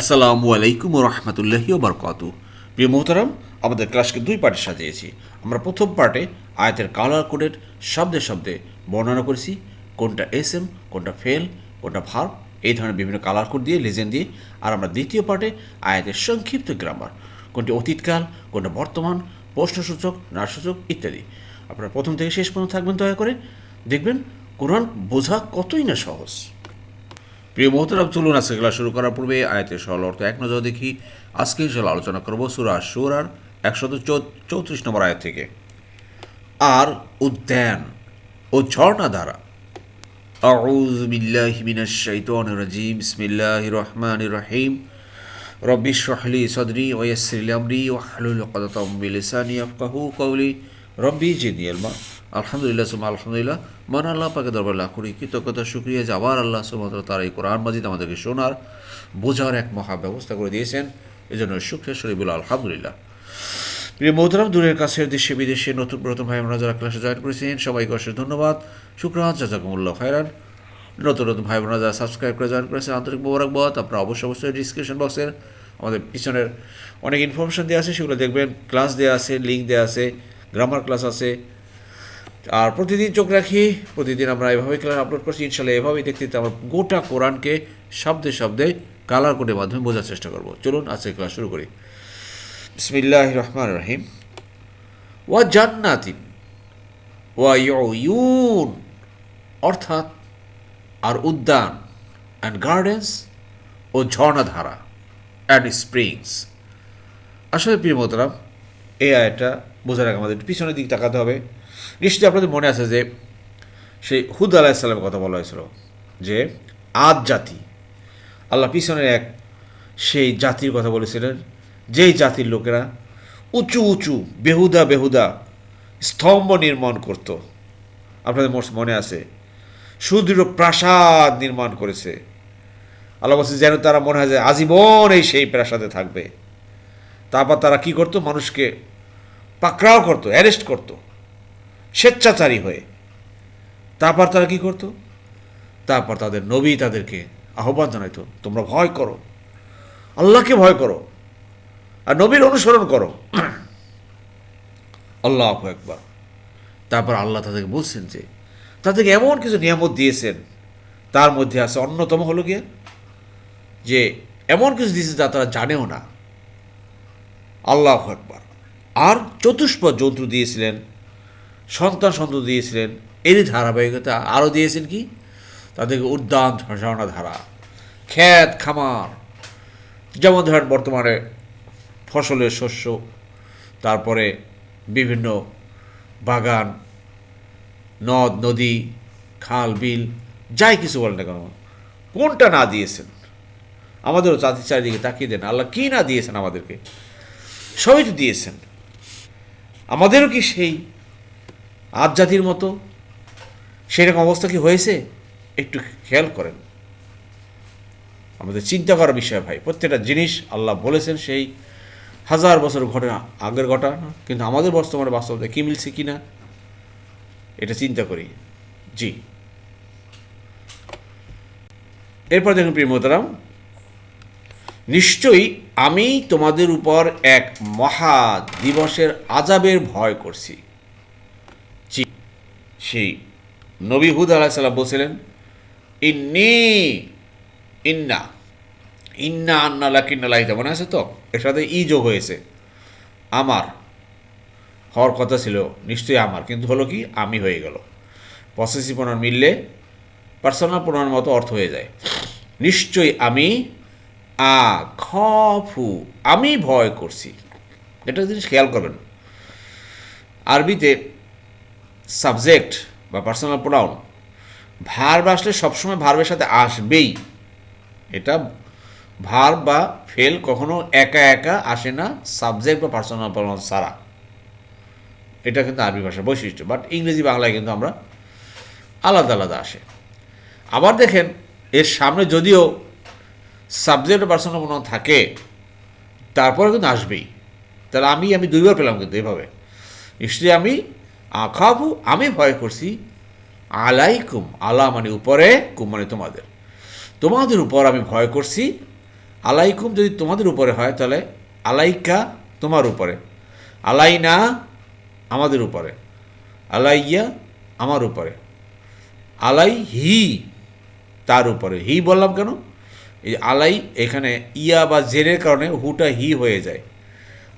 আসসালামু আলাইকুম রহমতুল্লাহি বরকাত। প্রিয় মোহতারাম, আমাদের ক্লাসকে দুই পার্টে সাজিয়েছি। আমরা প্রথম পার্টে আয়াতের কালার কোডের শব্দে শব্দে বর্ণনা করেছি। কোনটা এস এম কোনটা ফেল, কোনটা ভার এই ধরনের বিভিন্ন কালার কোড দিয়ে, লেজেন্ড দিয়ে। আর আমরা দ্বিতীয় পার্টে আয়াতের সংক্ষিপ্ত গ্রামার, কোনটি অতীতকাল, কোনটা বর্তমান, প্রশ্নসূচক নারসূচক ইত্যাদি। আপনারা প্রথম থেকে শেষ পর্যন্ত থাকবেন, দয়া করে। দেখবেন, কোরআন বোঝা কতই না সহজ। প্রিয় মোহতারাম চলুন আজকে ক্লাস শুরু করার পূর্বে আয়তের সরল অর্থ এক নজর দেখি আজকে ইনশাল্লাহ আলোচনা করবো সুরা সুরার একশত চৌত্রিশ নম্বর আয়াত থেকে আর উদ্যান ও ঝর্ণা দ্বারা أعوذ بالله من الشيطان الرجيم بسم الله الرحمن الرحيم رب اشرح لي صدري ويسر لي أمري واحلل عقدة من لساني يفقهوا قولي রব্বি জিদি আলমা আলহামদুলিল্লাহ সুমা আলহামদুলিল্লাহ। মান আল্লাহ পাকে দরবার লাখ করি কৃতজ্ঞতা, শুক্রিয়া যে আবার আল্লাহ সুমাত্র তার এই কোরআন মাজিদ আমাদেরকে শোনার, বোঝার এক মহা ব্যবস্থা করে দিয়েছেন। এই জন্য শুক্রিয়া শরীফুল আলহামদুলিল্লাহ। প্রিয় মোহতরাম, দূরের কাছের দেশে, বিদেশে নতুন প্রথম ভাই বোনরা যারা ক্লাসে জয়েন করেছেন, সবাইকে অশেষ ধন্যবাদ। শুক্রান জাজাকুমুল্লাহ খায়রান। নতুন নতুন ভাই বোনরা যারা সাবস্ক্রাইব করে জয়েন করেছেন, আন্তরিক মোবারকবাদ। আপনারা অবশ্যই অবশ্যই ডিসক্রিপশন বক্সের আমাদের পিছনের অনেক ইনফরমেশন দেওয়া আছে, সেগুলো দেখবেন। ক্লাস দেওয়া আছে লিঙ্ক দেওয়া আছে গ্রামার ক্লাস আছে। আর প্রতিদিন চোখ রাখি, প্রতিদিন আমরা এভাবেই ক্লাস আপলোড করছি, ইনশাল্লাহ এভাবেই দেখতে আমরা গোটা কোরআনকে শব্দে শব্দে কালার কোডের মাধ্যমে বোঝার চেষ্টা করব। চলুন আজকে ক্লাস শুরু করি। বিসমিল্লাহ রহমান রহিম। ওয়া জান্নাতিন ওয়া ইউন অর্থাৎ আর উদ্যান অ্যান্ড গার্ডেন্স ও ঝর্ণাধারা অ্যান্ড স্প্রিংস আসলে প্রিয় মোতরাম এই আয়টা বোঝার আগে আমাদের পিছনের দিক তাকাতে হবে। নিশ্চয়ই আপনাদের মনে আছে যে সেই হুদ আলাহিসাল্লামের কথা বলা হয়েছিল যে আদ জাতি, আল্লাহ পিছনের এক সেই জাতির কথা বলেছিলেন, যেই জাতির লোকেরা উঁচু উঁচু, বেহুদা বেহুদা স্তম্ভ নির্মাণ করত। আপনাদের মনে আছে? সুদৃঢ় প্রাসাদ নির্মাণ করেছে। আল্লাহ বলছে, যেন তারা মনে হয় যে আজীবন এই সেই প্রাসাদে থাকবে। তারপর তারা কি করতো? মানুষকে পাকড়াও করতো, অ্যারেস্ট করতো। স্বেচ্ছাচারী হয়ে। তারপর তারা কি করতো? তারপর তাদের নবী তাদেরকে আহ্বান জানাইতো, তোমরা ভয় করো। আল্লাহকে ভয় করো। আর নবীর অনুসরণ করো। আল্লাহ একবার তারপর আল্লাহ তাদেরকে বলছেন যে, তাদেরকে এমন কিছু নিয়ামত দিয়েছেন, তার মধ্যে আছে অন্যতম হলো গিয়ে যে, এমন কিছু দিয়েছে যা তারা জানেও না। আল্লাহ একবার আর চতুষ্পদ জন্তু দিয়েছিলেন সন্তান সন্তান দিয়েছিলেন। এরই ধারাবাহিকতা আরও দিয়েছেন কি? তাদেরকে উদ্যান, ঝর্ণা ধারা খ্যাত খামার, যেমন ধরেন বর্তমানে ফসলের শস্য, তারপরে বিভিন্ন বাগান, নদ, নদী, খাল, বিল, যাই কিছু বলেন না কেন, কোনটা না দিয়েছেন? আমাদেরও জাতির চারিদিকে তাকিয়ে দেন। আল্লাহ কী না দিয়েছেন আমাদেরকে? সবই তো দিয়েছেন। আমাদেরও কি সেই আজ জাতির মতো? সেরকম অবস্থা কি হয়েছে? একটু খেয়াল করেন। আমাদের চিন্তা করার বিষয় ভাই, প্রত্যেকটা জিনিস আল্লাহ বলেছেন, সেই হাজার বছর ঘটনা আগের ঘটনা, কিন্তু আমাদের বর্তমানে বাস্তবতা কী মিলছে কি না, এটা চিন্তা করি। জি। এরপর দেখুন প্রিয় মোহতারাম, নিশ্চয়ই আমি তোমাদের উপর এক মহা দিবসের আজাবের ভয় করছি। সেই নবী হুদ আলাহিসাল্লাম বলছিলেন, ইন্নি ইন্না ইন্না আন্না লাকিন্না লাহিতা মনে আছে তো, এর সাথে ই যোগ হয়েছে। আমার হওয়ার কথা ছিল, নিশ্চয়ই আমার কিন্তু হলো কি, আমি হয়ে গেল। পসেসিভ প্রণাম মিললে পার্সোনাল প্রণার মতো অর্থ হয়ে যায়। নিশ্চয়ই আমি আ খফু আমি ভয় করছি। এটা জিনিস খেয়াল করবেন। আরবিতে সাবজেক্ট বা পার্সোনাল প্রোনাউন ভার্ব আসলে সবসময় ভার্বের সাথে আসবেই। এটা ভার বা ফেল কখনো একা একা আসে না সাবজেক্ট বা পার্সোনাল প্রোনাউন সারা এটা কিন্তু আরবি ভাষার বৈশিষ্ট্য বাট ইংরেজি বাংলায় কিন্তু আমরা আলাদা আলাদা আসে। আবার দেখেন, এর সামনে যদিও সাবজেক্ট পার্সোনাল প্রোনাউন থাকে, তারপরে কিন্তু আসবেই। তাহলে আমি আমি দুইবার পেলাম কিন্তু এভাবে। নিশ্চয়ই আমি আখাবু, আমি ভয় করছি। আলাইকুম আলা মানে উপরে, কুম মানে তোমাদের। তোমাদের উপর আমি ভয় করছি। আলাইকুম যদি তোমাদের উপরে হয়, তাহলে আলাইকা তোমার উপরে। আলাইনা আমাদের উপরে। আলাইয়া আমার উপরে। আলাই হি তার উপরে। হি বললাম কেন? এই আলাই এখানে ইয়া বা জেরের কারণে হুটা হি হয়ে যায়।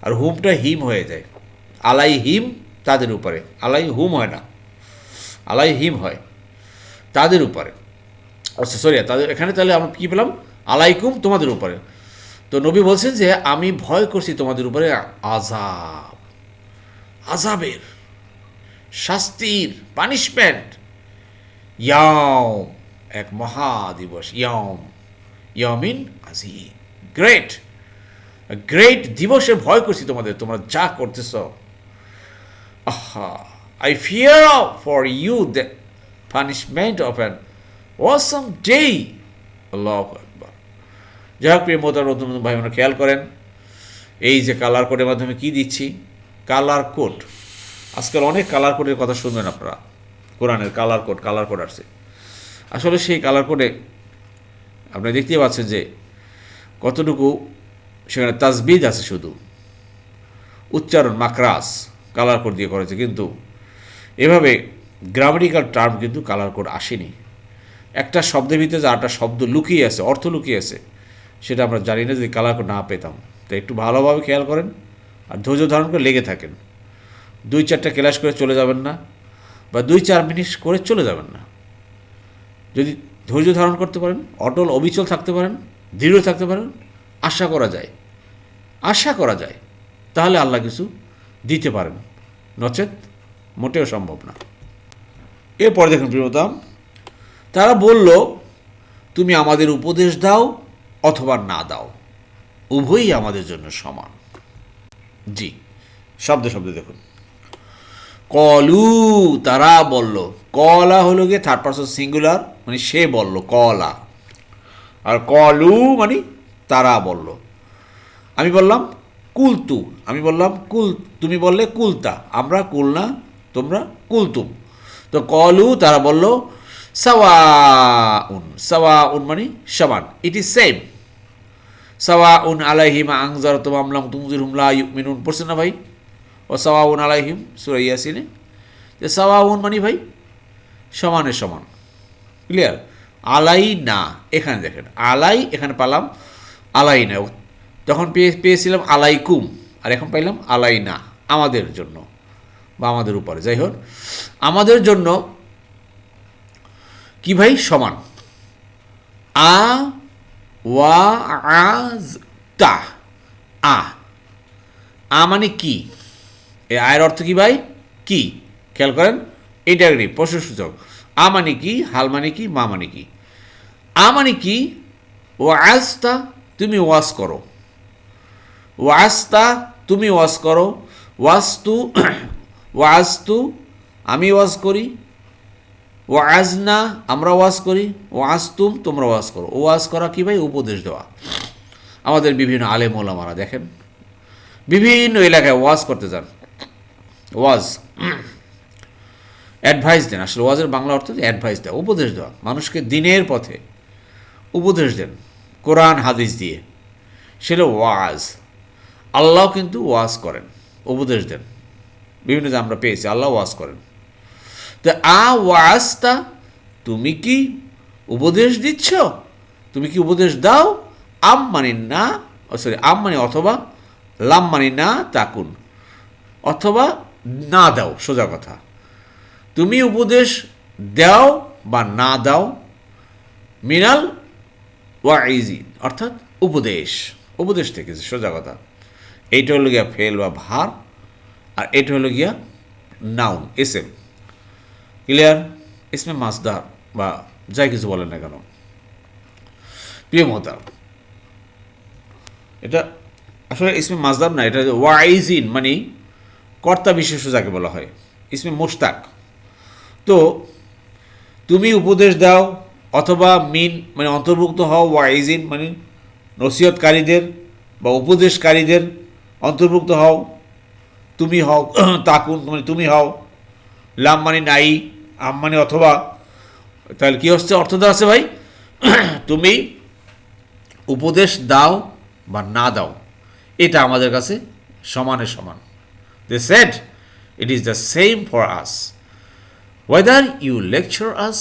আর হুমটা হিম হয়ে যায়। আলাই হিম তাদের উপরে। আলাই হুম হয় না। আলাই হিম হয়। তাদের উপরে। আচ্ছা সরি, তাদের এখানে তাহলে আমরা কী পেলাম? আলাইকুম তোমাদের উপরে। তো নবী বলছেন যে, আমি ভয় করছি তোমাদের উপরে আজাব আজাবের শাস্তির পানিশমেন্ট ইয়াম এক মহাদিবস ইয়াম ইয়ামিন আজি গ্রেট গ্রেট দিবসে ভয় করছি তোমাদের। তোমরা যা করতেছ। আহা I fear for you the punishment of an awesome day আল্লাহ আকবার। যাই হোক, প্রিয় মোতার নতুন নতুন ভাই খেয়াল করেন, এই যে কালার কোডের মাধ্যমে কি দিচ্ছি? কালার কোড আজকাল অনেক কালার কোডের কথা শুনবেন আপনারা। কোরআনের কালার কোড কালার কোড আসছে। আসলে সেই কালার কোডে আপনি দেখতেই পাচ্ছেন যে কতটুকু সেখানে তাজবিদ আছে শুধু। উচ্চারণ মাকরাস কালার কোড দিয়ে করেছে, কিন্তু এভাবে গ্রামাটিক্যাল টার্ম কিন্তু কালার কোড আসেনি। একটা শব্দের ভিতরে যে আটটা শব্দ লুকিয়ে আছে, অর্থ লুকিয়ে আছে, সেটা আমরা জানি না যদি কালার কোড না পেতাম। তো একটু ভালোভাবে খেয়াল করেন আর ধৈর্য ধারণ করে লেগে থাকেন। দুই চারটা ক্লাস করে চলে যাবেন না বা দুই চার মিনিট করে চলে যাবেন না। যদি ধৈর্য ধারণ করতে পারেন, অটল অবিচল থাকতে পারেন, দৃঢ় থাকতে পারেন, আশা করা যায়। আশা করা যায়। তাহলে আল্লাহ কিছু দিতে পারেন। নচেত মোটেও সম্ভব না। এরপরে দেখুন প্রিয়তাম, তারা বলল, তুমি আমাদের উপদেশ দাও অথবা না দাও। উভয়ই আমাদের জন্য সমান। জি, শব্দে শব্দে দেখুন। কলু, তারা বলল, কলা হলো গিয়ে থার্ড পার্সন সিঙ্গুলার মানে সে বলল, কলা। আর কলু মানে তারা বলল। আমি বললাম কুলতু। আমি বললাম, কুল, তুমি বললে কুলতা। আমরা কুল না, তোমরা কুলতুম। তো কলু, তারা বলল সাওয়া উন মানে সমান। ইট ইজ সেম সাওয়া উন আলাইহিম আংজার তো আমলাম তুমজির হুমলা মিনুন পড়ছে না ভাই? ও সাওয়া উন আলাইহিম, সুরা ইয়াসিনে যে সাওয়া উন মানে ভাই, সমানে সমান। ক্লিয়ার আলাই না এখানে দেখেন। আলাই, এখানে পালাম। আলাই না তখন পেয়ে, পেয়েছিলাম আলাইকুম, আর এখন পাইলাম আলাই না আমাদের জন্য, বা আমাদের উপরে। যাই হোক, আমাদের জন্য কি ভাই? সমান। আ, ওয়া আজ তা, আ। আ মানে কি? এ আয়ের অর্থ কি ভাই? কি? খেয়াল করেন ইন্টারগ্রিভ প্রশ্নসূচক আ মানে কি? হাল মানে কি? মা মানে কি? আ মানে কি? ও আজতা তুমি ওয়াজ করো। ওয়াজতা তুমি ওয়াজ করো। ওয়াস্তু ওয়াজতু আমি ওয়াজ করি। ও আজনা আমরা ওয়াজ করি। ও আজতুম তোমরা ওয়াজ করো। ও করা কী ভাই? উপদেশ দেওয়া। আমাদের বিভিন্ন আলেম ওলামারা দেখেন, বিভিন্ন এলাকায় ওয়াজ করতে যান। ওয়াজ অ্যাডভাইস দেন। আসলে ওয়াজের বাংলা অর্থ অ্যাডভাইস দেওয়া, উপদেশ দেওয়া। মানুষকে দিনের পথে উপদেশ দেন, কোরআন, হাদিস দিয়ে। সেটা ওয়াজ। আল্লাহ কিন্তু ওয়াজ করেন, উপদেশ দেন। বিভিন্ন যে আমরা পেয়েছি, আল্লাহ ওয়াজ করেন। তো আ ওয়াজটা তুমি কি উপদেশ দিচ্ছ? তুমি কি উপদেশ দাও? আম মানে না সরি আম মানে অথবা লাম মানে না তাকুন, অথবা না দাও, সোজা কথা। তুমি উপদেশ দাও বা না দাও, মিনাল ওয়াইজি অর্থাৎ উপদেশ উপদেশ থেকে সোজা কথা। এইটা হলো গিয়া ফেল বা ভার, আর এটা হলো গিয়া নাউন এস এম ক্লিয়ার ইসমে মাসদার বা যাই কিছু বলেন না কেন। প্রিয় মহতার এটা আসলে ইসমে মাজদার না, এটা ওয়াইজিন মানে কর্তা বিশেষ যাকে বলা হয় ইসমে মোস্তাক তো তুমি উপদেশ দাও, অথবা মিন মানে অন্তর্ভুক্ত হও, ওয়াইজিন মানে নসিহতকারীদের বা উপদেশকারীদের অন্তর্ভুক্ত হও। তুমি হও, তাকুন মানে তুমি হও। লাম মানে নাই, আম মানে অথবা, তাহলে কী হচ্ছে? অর্থ আছে ভাই? তুমি উপদেশ দাও বা না দাও, এটা আমাদের কাছে সমানে সমান। They said it is the same for us whether you lecture us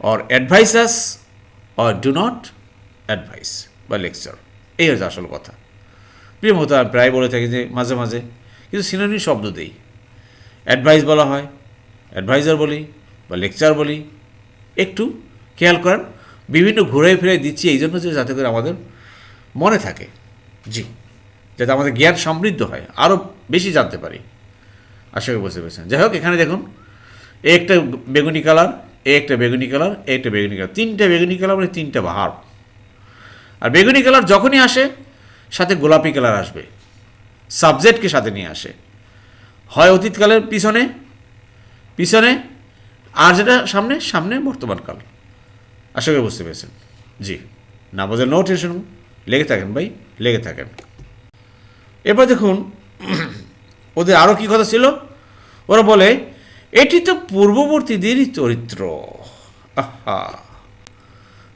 or advise us or do not advise বা লেকচার এই হচ্ছে আসল কথা। প্রিয় আমি প্রায় বলে থাকি যে মাঝে মাঝে। কিন্তু সিনোনি শব্দ দেই। অ্যাডভাইস বলা হয় অ্যাডভাইজার বলি বা লেকচার বলি। একটু খেয়াল করেন, বিভিন্ন ঘুরে ফিরে দিচ্ছি এই জন্য যে যাতে করে আমাদের মনে থাকে। জি, যাতে আমাদের জ্ঞান সমৃদ্ধ হয় আরও বেশি জানতে পারি। আশা করি বুঝতে পেরেছেন। যাই হোক, এখানে দেখুন একটা বেগুনি কালার এ একটা বেগুনি কালার এ একটা বেগুনি কালার তিনটা বেগুনি কালার মানে তিনটা বাহার আর বেগুনি কালার যখনই আসে সাথে গোলাপি কালার আসবে। সাবজেক্টকে সাথে নিয়ে আসে? হয় অতীতকালের পিছনে পিছনে, আর যেটা সামনে সামনে বর্তমানকাল। আশা করি বুঝতে পেরেছেন। জি, না বোঝেন নো টেনশন লেগে থাকেন ভাই, লেগে থাকেন। এরপর দেখুন, ওদের আরও কি কথা ছিল? ওরা বলে, এটি তো পূর্ববর্তীদেরই চরিত্র। আহা।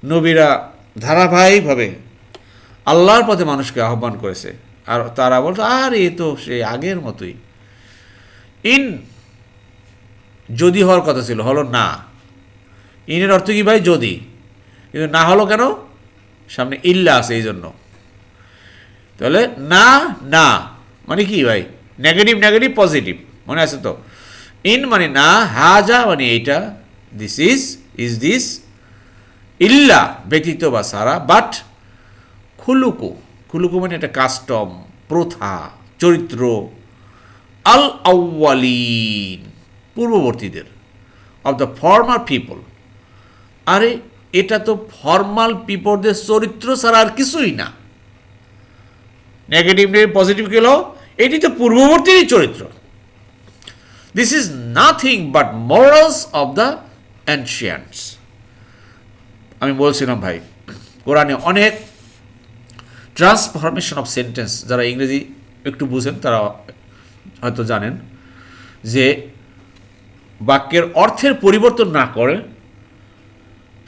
নবীরা ধারাবাহিকভাবে আল্লাহর পথে মানুষকে আহ্বান করেছে। আর তারা বলতো আর, এ তো সে আগের মতোই। ইন যদি হওয়ার কথা ছিল, হলো না। ইনের অর্থ কি ভাই? যদি। কিন্তু না হলো কেন? সামনে ইল্লা আছে এই জন্য তাহলে না না মানে কি ভাই? নেগেটিভ নেগেটিভ, পজিটিভ, মনে আছে তো? ইন মানে না, হাজা মানে এইটা দিস ইজ ইজ দিস ইল্লা ব্যতীত বা সারা বাট খুলুকু। খুলুকু মানে একটা কাস্টম, প্রথা, চরিত্র। আল আউ্বালিন পূর্ববর্তীদের অব দ্য ফর্মার পিপল আরে, এটা তো ফর্মাল পিপলদের চরিত্র ছাড়া আর কিছুই না। নেগেটিভ পজিটিভ গেল এটি তো পূর্ববর্তীরই চরিত্র। This is nothing but morals of the ancients আমি বলছিলাম ভাই, কোরআনে অনেক ট্রান্সফরমেশন অফ সেন্টেন্স যারা ইংরেজি একটু বুঝেন, তারা হয়তো জানেন যে বাক্যের অর্থের পরিবর্তন না করে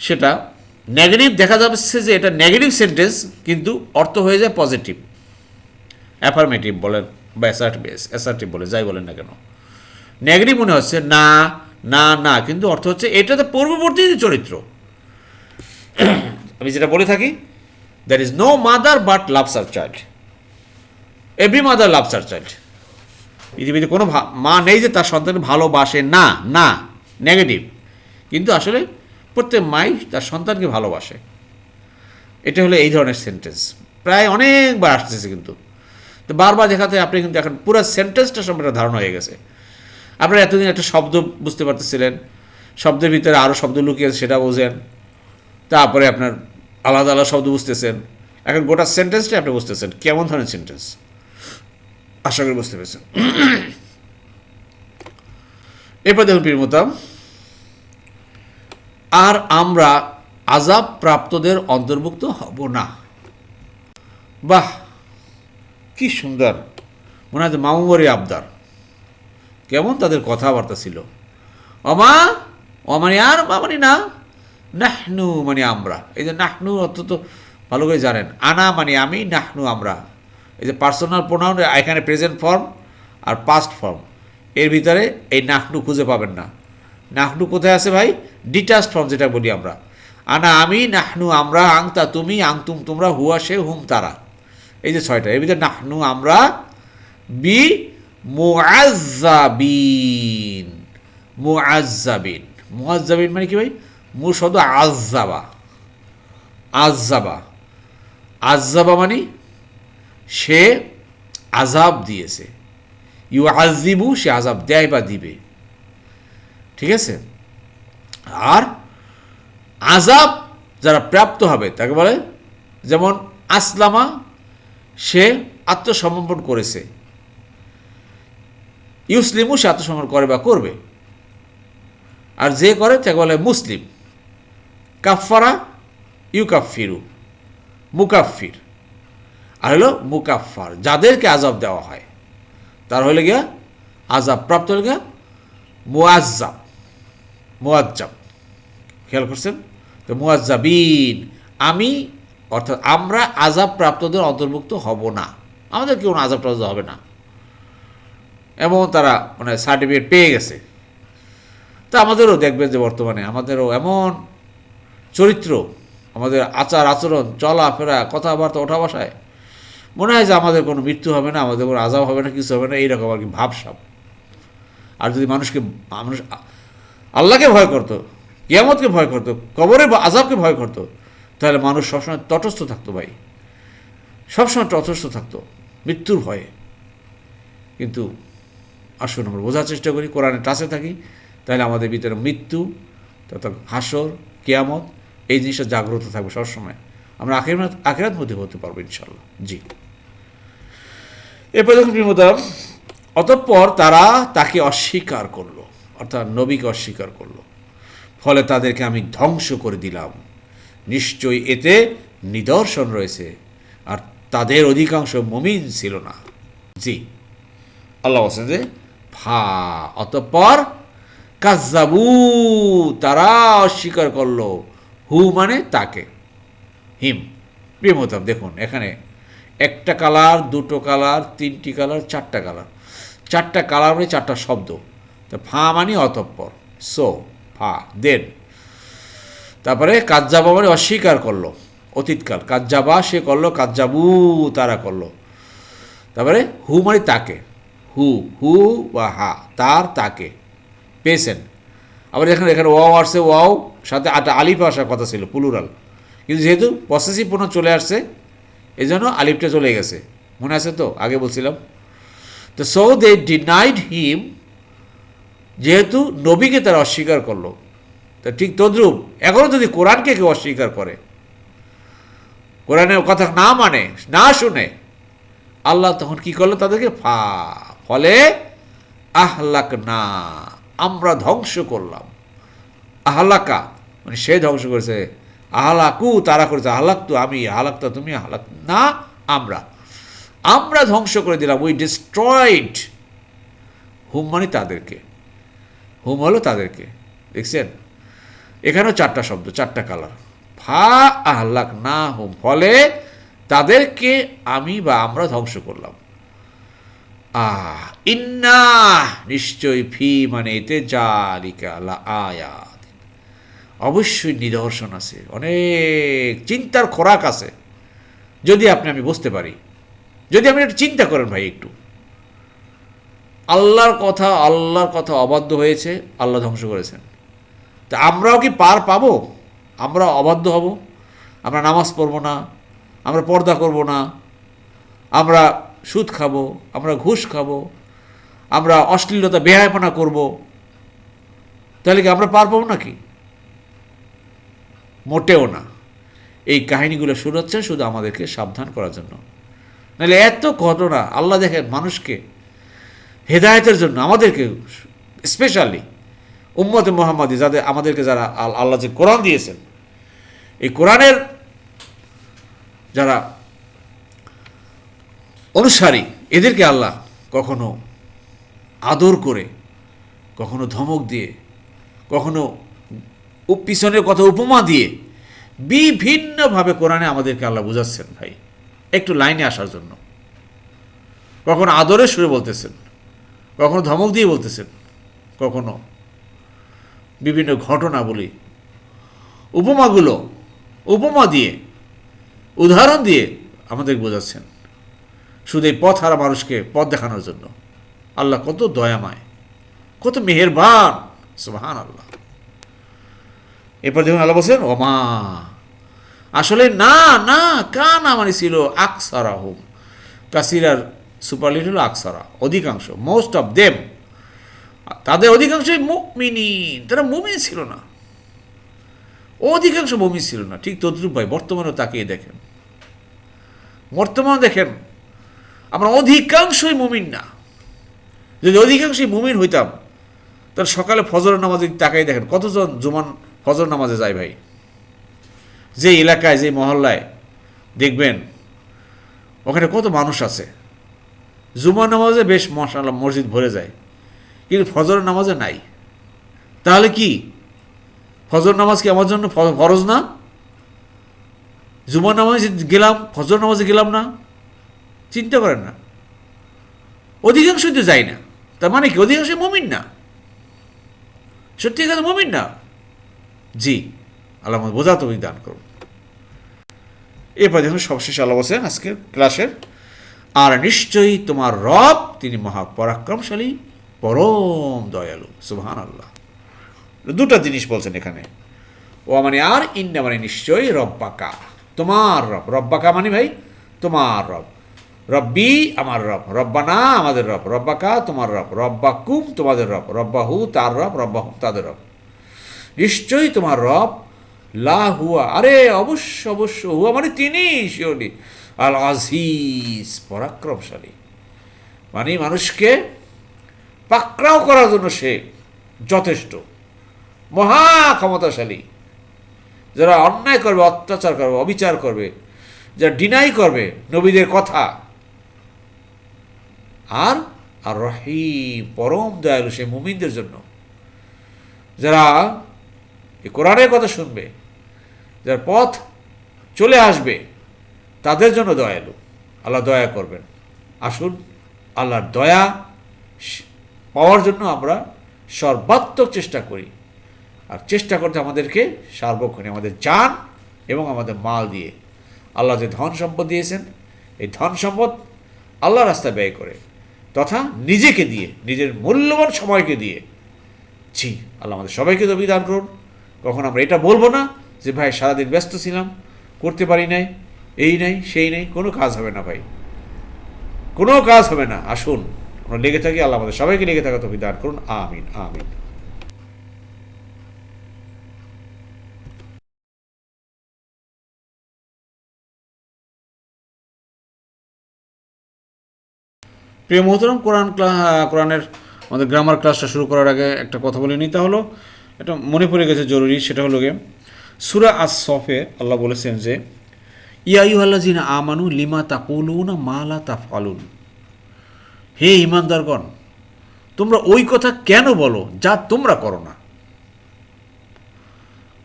সেটা নেগেটিভ দেখা যাচ্ছে যে এটা নেগেটিভ সেন্টেন্স কিন্তু অর্থ হয়ে যায় পজিটিভ অ্যাফার্মেটিভ বলেন বা অ্যাসার্টিভ অ্যাসার্টিভ বলে, যাই বলেন না কেন। নেগেটিভ মনে হচ্ছে না না না, কিন্তু অর্থ হচ্ছে এটা তো পূর্ববর্তী চরিত্র। আমি যেটা বলে থাকি there is no mother but loves her child every mother loves her child পৃথিবীতে কোনো মা নেই যে তার সন্তান ভালোবাসে। না না নেগেটিভ কিন্তু আসলে প্রত্যেক মাই তার সন্তানকে ভালোবাসে। এটা হলো এই ধরনের সেন্টেন্স প্রায় অনেকবার আসতেছে কিন্তু। তো বারবার দেখাতে আপনি কিন্তু এখন পুরো সেন্টেন্সটা সম্পর্কে ধারণা হয়ে গেছে। আপনারা এতদিন একটা শব্দ বুঝতে পারতেছিলেন। শব্দের ভিতরে আরও শব্দ লুকিয়ে সেটা বোঝেন। তারপরে আপনার আলাদা আলাদা শব্দ বুঝতেছেন। এখন গোটা সেন্টেন্সটা আপনি বুঝতেছেন। কেমন ধরনের সেন্টেন্স আশা করি বুঝতে পেরেছেন। এরপর দেখুন প্রিয়মতাম আর আমরা আজাব প্রাপ্তদের অন্তর্ভুক্ত হব না। বাহ! কি সুন্দর। মনে হয় মামুবারি আবদার। কেমন তাদের কথাবার্তা ছিল। অমা অমানি আর মামানি না নাহনু মানে আমরা। এই যে নাহনু অর্থ তো ভালো করে জানেন। আনা মানে আমি, নাহনু আমরা। এই যে পার্সোনাল প্রোনাউন এখানে প্রেজেন্ট ফর্ম আর পাস্ট ফর্ম এর ভিতরে এই নাহনু খুঁজে পাবেন না। নাহনু কোথায় আছে ভাই? ডিটাস্ট ফর্ম যেটা বলি আমরা। আনা আমি, নাহনু আমরা আংতা তুমি আংতুম তোমরা, হুয়া সে, হুম তারা। এই যে ছয়টা। এর ভিতরে নাহনু আমরা, বি মুআজ্জাবিন। মুআজ্জাবিন। মুআজ্জাবিন মানে কি ভাই? মূল শব্দ আজ্জাবা। আজ্জাবা। আজ্জাবা মানে সে আজাব দিয়েছে। ইউ আজিবু সে আজাব দেয় বা দিবে। ঠিক আছে? আর আজাব যারা প্রাপ্ত হবে, তাকে বলে যেমন আসলামা, সে আত্মসমর্পণ করেছে। ইউসলিমও সে আত্মসমর্পণ করে বা করবে। আর যে করে, তাকে বলে মুসলিম। কাফারা ইউকাফিরু মুকাফির আর হলো মুকাফার যাদেরকে আজাব দেওয়া হয়। তার হলে গিয়া আজাব প্রাপ্ত হলে গিয়া মুআজ্জাব মুআজ্জাব। খেয়াল করছেন? তো মুআজ্জাবিন, আমি, অর্থাৎ আমরা আজাব প্রাপ্তদের অন্তর্ভুক্ত হব না। আমাদের কেউ আজাব প্রাপ্ত হবে না। এমন তারা মানে সার্টিফিকেট পেয়ে গেছে। তা আমাদেরও দেখবেন যে বর্তমানে আমাদেরও এমন চরিত্র, আমাদের আচার, আচরণ চলাফেরা কথাবার্তা, ওঠা বসায়। মনে হয় যে আমাদের কোনো মৃত্যু হবে না, আমাদের কোনো আজাব হবে না, কিছু হবে না, এইরকম আর কি ভাবসাব। আর যদি মানুষকে, মানুষ আল্লাহকে ভয় করতো, কিয়ামতকে ভয় করতো, কবরে বা আজাবকে ভয় করতো, তাহলে মানুষ সবসময় তটস্থ থাকতো ভাই। সবসময় তটস্থ থাকতো, মৃত্যুর ভয়ে। কিন্তু আসুন আমরা বোঝার চেষ্টা করি কোরআনে টাচে থাকি, তাহলে আমাদের ভিতরে মৃত্যু তথা হাসর, কেয়ামত এই জিনিসটা জাগ্রত থাকবে সবসময়। আমরা আখেরাত আখেরাত মধ্যে হতে পারব ইনশাল্লাহ জি। এরপর দেখুন প্রিমতাম অতঃপর তারা তাকে অস্বীকার করল, অর্থাৎ নবীকে অস্বীকার করল। ফলে তাদেরকে আমি ধ্বংস করে দিলাম। নিশ্চয়ই এতে নিদর্শন রয়েছে, আর তাদের অধিকাংশ মমিন ছিল না। জি। আল্লাহ বলছেন যে, ফা, অতঃপর কাজাবু তারা অস্বীকার করল। হু মানে তাকে। হিম প্রিয়মতাম দেখুন এখানে একটা কালার, দুটো কালার, তিনটি কালার, চারটা কালার। চারটা কালার মানে চারটা শব্দ। তা ফা মানে অতঃপর। সো, ফা, দেন। তারপরে কাজ্জাবা মানে অস্বীকার করল, অতীতকাল। কাজ্জাবা সে করল, কাজ্জাবু তারা করল। তারপরে হু মানে তাকে। হু হু বা হা, তার, তাকে। পেয়েছেন। আবার এখানে এখানে ওয়াও আসছে, ওয়াও, সাথে আটা, আলিফ আসার কথা ছিল পুলুরাল কিন্তু যেহেতু পসেসিভ পণ্য চলে আসছে এই জন্য আলিফটা চলে গেছে। মনে আছে তো? আগে বলছিলাম। তো সো দে ডিনাইড হিম যেহেতু নবীকে তারা অস্বীকার করল। তা ঠিক তদ্রূপ এখনও যদি কোরআনকে কেউ অস্বীকার করে, কোরআনের কথা না মানে না শুনে, আল্লাহ তখন কি করল তাদেরকে? ফা ফলে আহলাক না আমরা ধ্বংস করলাম। আহলাকা মানে সে ধ্বংস করেছে। আহলাকু, তারা করেছে আহলাক তো আমি আহলাক তো তুমি, আহলাক, না, আমরা। আমরা ধ্বংস করে দিলাম উই ডিস্ট্রয়েড হুম মানে তাদেরকে। হুম হলো তাদেরকে, দেখছেন? এখানেও চারটা শব্দ, চারটা কালার ফা আহ্লাক না হুম, ফলে তাদেরকে আমি বা আমরা ধ্বংস করলাম। আহ ইন্না নিশ্চয় ফি মানে এতে জালিকা লা আয়াত। অবশ্যই নিদর্শন আছে, অনেক চিন্তার খোরাক আছে। যদি আপনি, আমি বুঝতে পারি, যদি আপনি একটু চিন্তা করেন ভাই একটু। আল্লাহর কথা আল্লাহর কথা অবাধ্য হয়েছে, আল্লাহ ধ্বংস করেছেন। তা আমরাও কি পার পাবো? আমরা অবাধ্য হব? আমরা নামাজ পড়ব না, আমরা পর্দা করব না, আমরা সুদ খাব, আমরা ঘুষ খাব, আমরা অশ্লীলতা, বেহায়পনা করব, তাহলে কি আমরা পার পাবো নাকি? মোটেও না। এই কাহিনীগুলো শুরু হচ্ছে শুধু আমাদেরকে সাবধান করার জন্য। নাহলে এত ঘটনা, আল্লাহ দেখেন মানুষকে হেদায়তের জন্য, আমাদেরকে স্পেশালি উম্মতে মোহাম্মদী যাদের, আমাদেরকে যারা আল- আল্লাহ যে কোরআন দিয়েছেন, এই কোরআনের যারা অনুসারী, এদেরকে আল্লাহ কখনো আদর করে, কখনো ধমক দিয়ে, কখনো পিছনের কথা উপমা দিয়ে বিভিন্নভাবে কোরআনে আমাদেরকে আল্লাহ বুঝাচ্ছেন ভাই, একটু লাইনে আসার জন্য। কখনো আদরের সুরে বলতেছেন, কখনো ধমক দিয়ে বলতেছেন, কখনো বিভিন্ন ঘটনা বলি উপমাগুলো, উপমা দিয়ে, উদাহরণ দিয়ে আমাদের বোঝাচ্ছেন। শুধু এই পথ হারা মানুষকে পথ দেখানোর জন্য। আল্লাহ কত দয়াময়, কত মেহেরবান সুবাহান আল্লাহ এরপর দেখুন আল্লাহ বলছেন, ওমা, আসলে না না কা না মানে ছিল আকসারা হোম কাসিরার সুপারলিট হলো আকসারা, অধিকাংশ মোস্ট অফ দেম তাদের অধিকাংশই মুমিনিন, তারা মুমিন ছিল না। অধিকাংশ মুমিন ছিল না, ঠিক তদ্রুপ ভাই, বর্তমানেও তাকিয়ে দেখেন। বর্তমানে দেখেন আমরা অধিকাংশই মুমিন না। যদি অধিকাংশই মুমিন হইতাম, তাহলে সকালে ফজর নামাজে তাকাই দেখেন, কতজন জুমান ফজর নামাজে যায় ভাই? যে এলাকায়, যে মহল্লায় দেখবেন, ওখানে কত মানুষ আছে। জুমার নামাজে বেশ মশাল্লাহ মসজিদ ভরে যায়, কিন্তু ফজর নামাজে নাই। তাহলে কি? ফজর নামাজ কি আমার জন্য ফরজ না? জুমার নামাজে গেলাম, ফজর নামাজে গেলাম না? চিন্তা করেন না। অধিকাংশই তো যায় না। তার মানে কি? অধিকাংশ মমিন না। সত্যি কথা মমিন না? জি, আল্লাহ বোঝা তুমি দান করুন। এরপর দেখুন সবশেষে আল্লাহ বলছেন আজকের ক্লাসের। আর নিশ্চয়ই তোমার রব, তিনি মহাপরাক্রমশালী পরম দয়ালু। সুবহান আল্লাহ দুটা জিনিস বলছেন এখানে। ও মানে আর, ইন্না মানে নিশ্চয়ই রব্বাকা তোমার রব। রব্বাকা মানে ভাই, তোমার রব। রব্বি আমার রব, রব্বানা আমাদের রব, রব্বাকা তোমার রব, রব্বাকুম তোমাদের রব, রব্বাহু তার রব, রব্বাহুম তাদের রব। নিশ্চয়ই তোমার রব লা হুয়া, আরে অবশ্য অবশ্য হুয়া মানে তিনি শিওলি আল আজিজ, পরাক্রমশালী। মানে মানুষকে পাকড়াও করার জন্য সে যথেষ্ট। মহা ক্ষমতাশালী। যারা অন্যায় করবে, অত্যাচার করবে, অবিচার করবে, যারা ডিনাই করবে নবীদের কথা আর আর রহিম, পরম দয়ালু সে মুমিনদের জন্য। যারা এই কোরআনের কথা শুনবে, যার পথ চলে আসবে, তাদের জন্য দয়ালু। আল্লাহ দয়া করবেন। আসুন, আল্লাহর দয়া পাওয়ার জন্য আমরা সর্বাত্মক চেষ্টা করি। আর চেষ্টা করতে আমাদেরকে সার্বক্ষণে আমাদের জান এবং আমাদের মাল দিয়ে। আল্লাহ যে ধন সম্পদ দিয়েছেন, এই ধন সম্পদ আল্লাহ রাস্তায় ব্যয় করে। তথা নিজেকে দিয়ে, নিজের মূল্যবান সময়কে দিয়ে। ছি, আল্লাহ আমাদের সবাইকে তো বিধান করুন। কখন আমরা এটা বলব না যে, ভাই, সারাদিন ব্যস্ত ছিলাম, করতে পারি নাই, এই নাই, সেই নাই, কোনো কাজ হবে না ভাই। কোনো কাজ হবে না। আসুন, আমরা লেগে থাকি, আল্লাহ আমাদের সবাইকে লেগে থাকা তো বিধান করুন। আমিন আমিন। প্রিয় মোহতরম, কোরআন কোরআনের আমাদের গ্রামার ক্লাসটা শুরু করার আগে একটা কথা বলে নিতে হলো, এটা মনে পড়ে গেছে জরুরি, সেটা হলো গিয়ে, সুরা আস সফে আল্লাহ বলেছেন যে ইয়াইহাল্লা জিনা আমানু লিমা তা তাকুলুনা মালা তা ফালুন হে ইমানদারগণ তোমরা ওই কথা কেন বলো যা তোমরা করো না?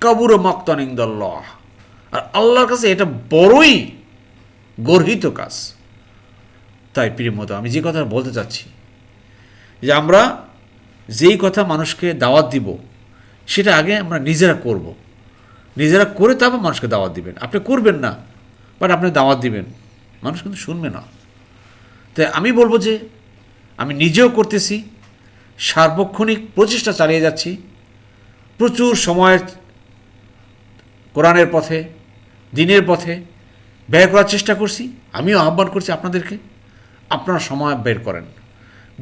কাবুর মাক্তানিংদাল্লাহ আর আল্লাহর কাছে এটা বড়ই গর্হিত কাজ। তাই প্রিয় মতো, আমি যে কথা বলতে চাচ্ছি, যে আমরা যেই কথা মানুষকে দাওয়াত দিব, সেটা আগে আমরা নিজেরা করব। নিজেরা করে তারপর মানুষকে দাওয়াত দিবেন। আপনি করবেন না, বাট আপনি দাওয়াত দিবেন। মানুষ কিন্তু শুনবে না। তাই আমি বলব যে, আমি নিজেও করতেছি, সার্বক্ষণিক প্রচেষ্টা চালিয়ে যাচ্ছি। প্রচুর সময়ের কোরআনের পথে, দিনের পথে ব্যয় করার চেষ্টা করছি। আমিও আহ্বান করছি আপনাদেরকে। আপনারা সময় বের করেন।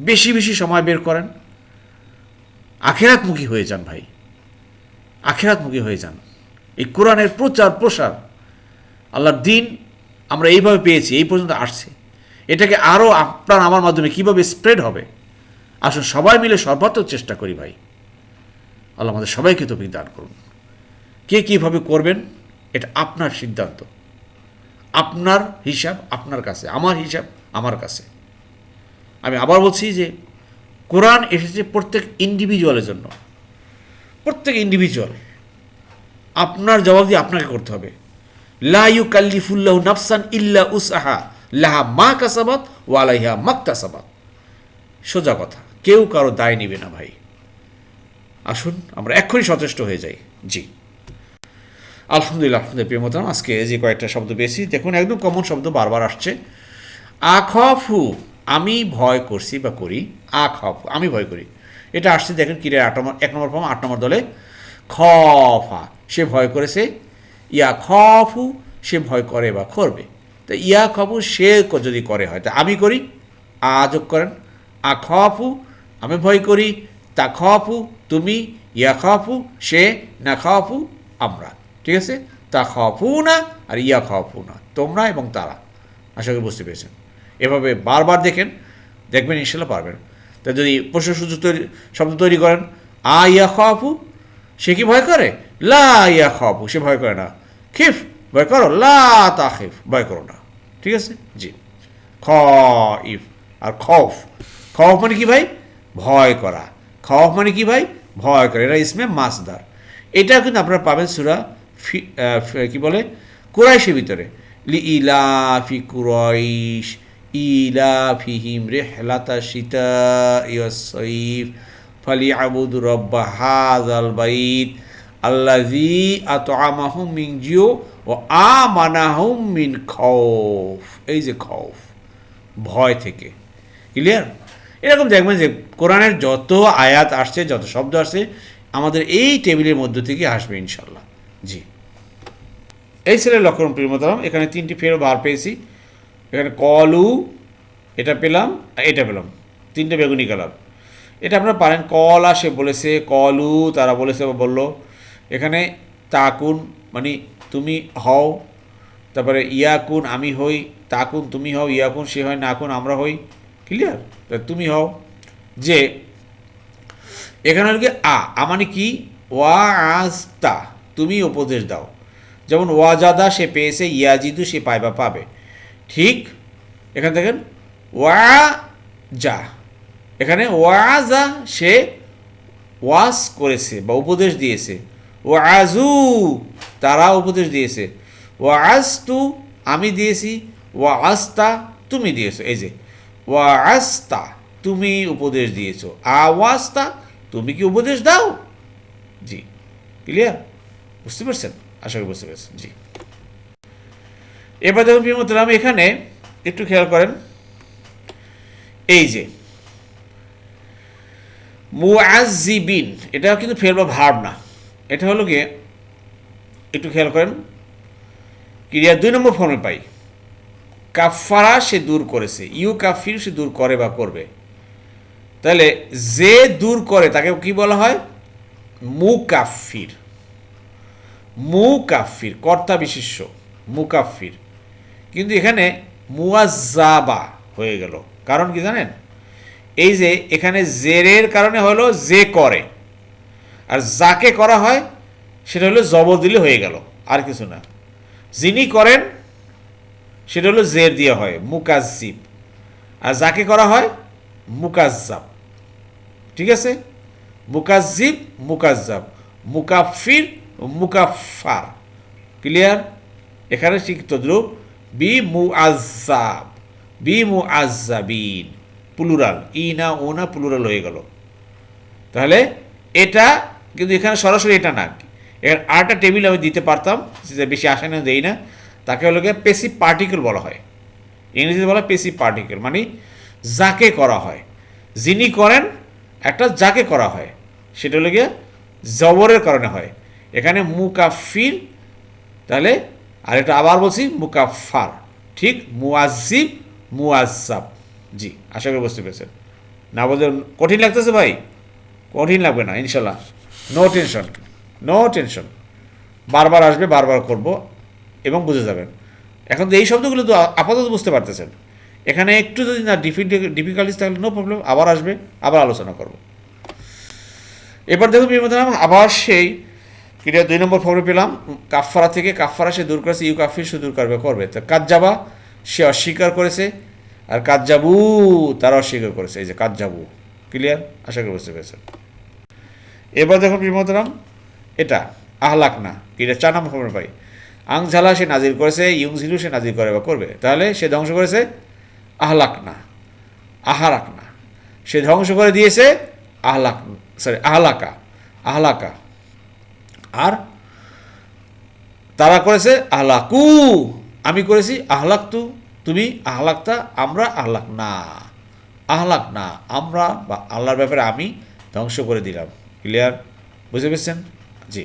বেশি বেশি সময় বের করেন। আখেরাতমুখী হয়ে যান ভাই। আখেরাতমুখী হয়ে যান। এই কোরআনের প্রচার প্রসার, আল্লাহর দিন আমরা এইভাবে পেয়েছি, এই পর্যন্ত আসছে। এটাকে আরও আপনার আমার মাধ্যমে কীভাবে স্প্রেড হবে? আসুন সবাই মিলে সর্বাত্মক চেষ্টা করি ভাই। আল্লাহ আমাদের সবাইকে তো দান করুন। কে কীভাবে করবেন, এটা আপনার সিদ্ধান্ত। আপনার হিসাব আপনার কাছে, আমার হিসাব আমার কাছে। আমি আবার বলছি যে, কোরআন এসেছে প্রত্যেক ইন্ডিভিজুয়ালের জন্য। প্রত্যেক ইন্ডিভিজুয়াল আপনার জবাব দিয়ে আপনাকে করতে হবে। লা ইউ কাল্লিফুল্লাহ নাফসান ইল্লা উসআহা, লাহা মা কাসাবাত ওয়ালাইহা মাক্তাসাবাত সোজা কথা, কেউ কারও দায় নিবে না ভাই। আসুন, আমরা এক্ষুনি সচেষ্ট হয়ে যাই। জি। আলহামদুলিল্লাহ আপনাদের প্রিয় আজকে যে কয়েকটা শব্দ পেয়েছি, দেখুন, একদম কমন শব্দ বারবার আসছে। আখফু আমি ভয় করছি বা করি আখফ আমি ভয় করি। এটা আসছে দেখেন কিরে আট নম্বর, এক নম্বর ফর্ম, আট নম্বর দলে খফা সে ভয় করেছে, ইয়া খফু সে ভয় করে বা করবে। তো ইয়া খফু সে যদি করে হয়, তা আমি করি আযোগ করেন, আ আমি ভয় করি, তা খফু তুমি, ইয়া খফু সে, না খফু আমরা। ঠিক আছে? তা খফু না, আর ইয়া খফু না, তোমরা এবং তারা। আশা করি বুঝতে পেরেছেন। এভাবে বারবার দেখেন, দেখবেন ইনশাল্লাহ পারবেন। তা যদি প্রশ্ন সুযোগ তৈরি, শব্দ তৈরি করেন আ ইয়া খাফু সে কি ভয় করে? লা ইয়া খাফু সে ভয় করে না। খিফ, ভয় করো। লা তা খিফ ভয় করো না। ঠিক আছে? জি। খ ইফ আর খফ খফ মানে কি ভাই? ভয় করা। খফ মানে কি ভাই? ভয় করে। এটা ইসমে মাসদার। এটা কিন্তু আপনারা পাবেন সুরা কি বলে? কুরাইশের ভিতরে। লি ইলাফি কুরাইশ। ইলাফিহিম রেহলাতা সীতা ইয়সইফ ফালি আবুদ রব্বা হাজাল বাইত আল্লাজি আতআমাহুম মিন জিও ও আমানাহুম মিন খৌফ। এই যে খৌফ, ভয় থেকে। ক্লিয়ার এরকম দেখবেন যে কোরআনের যত আয়াত আসছে, যত শব্দ আসছে, আমাদের এই টেবিলের মধ্য থেকে আসবে ইনশাল্লাহ জি। এই ছেলের লক্ষণ প্রিয়মতম এখানে তিনটি ফের বার পেয়েছি। এখানে কলু, এটা পেলাম এটা পেলাম। তিনটে বেগুনি কালার। এটা আপনারা পারেন, কল আসে বলেছে, কলু তারা বলেছে বা বলল। এখানে তাকুন মানে তুমি হও, তারপরে ইয়াকুন, আমি হই, তাকুন, তুমি হও, ইয়াকুন, সে হয়, নাকুন, আমরা হই। ক্লিয়ার তুমি হও। যে, এখানে আর কি, আ আ মানে কি? ওয়া আস্তা তুমি উপদেশ দাও। যেমন ওয়াজাদা সে পেয়েছে, ইয়াজিদু সে পায় বা পাবে। ঠিক? এখানে দেখেন ওয়া যা এখানে ওয়াজা সে ওয়াস করেছে বা উপদেশ দিয়েছে। ও আজু তারা উপদেশ দিয়েছে। ও আস্তু আমি দিয়েছি। ও আস্তা তুমি দিয়েছ। এই যে ও আস্তা তুমি উপদেশ দিয়েছ। আওয়াস্তা তুমি কি উপদেশ দাও? জি, ক্লিয়ার? বুঝতে পারছেন? আশা করি বুঝতে পারছেন। জি। এবার দেখুন প্রিয়মতরাম এখানে একটু খেয়াল করেন। এই যে মুআজিবিন এটা কিন্তু ফেল বা না। এটা হলো গিয়ে, একটু খেয়াল করেন। ক্রিয়া দুই নম্বর ফর্মে পাই। কাফারা সে দূর করেছে ইউ কাফির সে দূর করে বা করবে। তাহলে যে দূর করে, তাকে কি বলা হয়? মুকাফির। মুকাফির, কর্তা বিশিষ্য মুকাফির। কিন্তু এখানে মুয়াজ্জাবা হয়ে গেল। কারণ কি জানেন? এই যে এখানে জেরের কারণে হলো যে করে। আর যাকে করা হয়, সেটা হলো জবর দিলে হয়ে গেল, আর কিছু না। যিনি করেন, সেটা হলো জের দিয়ে হয় মুকাজিব আর যাকে করা হয়, মুকাজ্জাব। ঠিক আছে? মুকাজিব মুকাজ্জাব। মুকাফির মুকাফার ক্লিয়ার? এখানে ঠিক তদ্রুপ বি মু আজাব বি মু আজাবিন প্লুরাল ই না, ও না প্লুরাল হয়ে গেল। তাহলে এটা কিন্তু এখানে সরাসরি এটা না। এখানে আরেকটা টেবিল আমি দিতে পারতাম যে বেশি আশা না দেই না। তাকে হলো পেসিভ পার্টিকেল বলা হয়। ইংরেজিতে বলা পেসিভ পার্টিকেল মানে যাকে করা হয়। যিনি করেন, একটা যাকে করা হয়, সেটা হলো গিয়ে জবরের কারণে হয়। এখানে মুকাফির তাহলে আর এটা আবার বলছি মুকাফার ঠিক? মুয়াজিব মুয়াজ্জাব জি, আশা করি বুঝতে পেরেছেন। না বলতে কঠিন লাগতেছে ভাই? কঠিন লাগবে না ইনশাল্লাহ নো টেনশন নো টেনশন বারবার আসবে, বারবার করব এবং বুঝে যাবেন। এখন তো এই শব্দগুলো তো আপাতত বুঝতে পারতেছেন। এখানে একটু যদি না ডিফিকাল্টিস থাকলে নো প্রবলেম আবার আসবে, আবার আলোচনা করব। এবার দেখুন বিমতাম আবার সেই ক্রিয়া দুই নম্বর ফর্মে পেলাম। কাফারা থেকে কাফারা সে দূর করেছে, ইউ কাফির সে দূর করবে করবে। তো কাজ্জাবা, সে অস্বীকার করেছে, আর কাজ্জাবু তারা অস্বীকার করেছে। এই যে কাজ্জাবু ক্লিয়ার আশা করি বুঝতে পেরেছেন। এবার দেখুন বিমতরাম এটা আহলাক না, এটা চার নম্বর ফর্মে পাই আংঝালা সে নাজির করেছে, ইউংঝিলু সে নাজির করে বা করবে। তাহলে সে ধ্বংস করেছে আহলাক না, আহারাক না। সে ধ্বংস করে দিয়েছে আহলাক সরি আহলাকা আহলাকা। আর তারা করেছে আহলাকু। আমি করেছি আহলাক তু তুমি আহলাকতা, আমরা আহলাক না আহলাক না আমরা বা আল্লাহর ব্যাপারে আমি ধ্বংস করে দিলাম। ক্লিয়ার বুঝে পেরেছেন? জি।